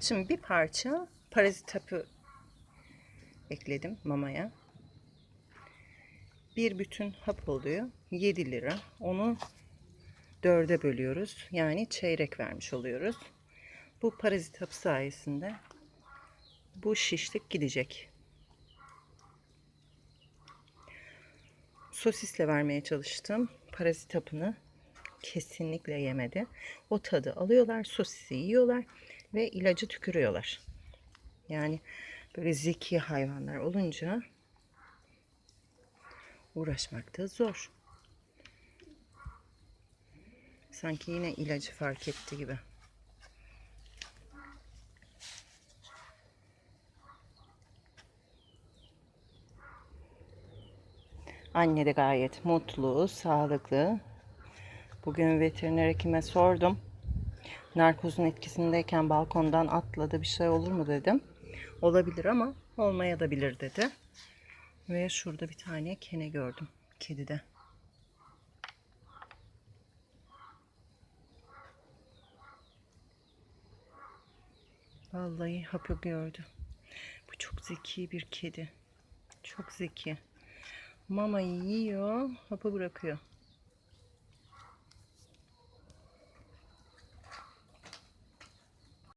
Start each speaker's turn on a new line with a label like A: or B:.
A: Şimdi bir parça parazit hapı ekledim mamaya. Bir bütün hap oluyor. 7 lira. Onu dörde bölüyoruz. Yani çeyrek vermiş oluyoruz. Bu parazit hapı sayesinde bu şişlik gidecek. Sosisle vermeye çalıştım. Parazit hapını kesinlikle yemedi. O tadı alıyorlar, sosisi yiyorlar ve ilacı tükürüyorlar. Yani böyle zeki hayvanlar olunca uğraşmak da zor. Sanki yine ilacı fark etti gibi. Anne de gayet mutlu, sağlıklı. Bugün veteriner hekime sordum. Narkozun etkisindeyken balkondan atladı bir şey olur mu dedim. Olabilir ama olmaya da bilir dedi. Ve şurada bir tane kene gördüm kedide. Vallahi hapı gördü. Bu çok zeki bir kedi. Çok zeki. Mamayı yiyor, hapı bırakıyor.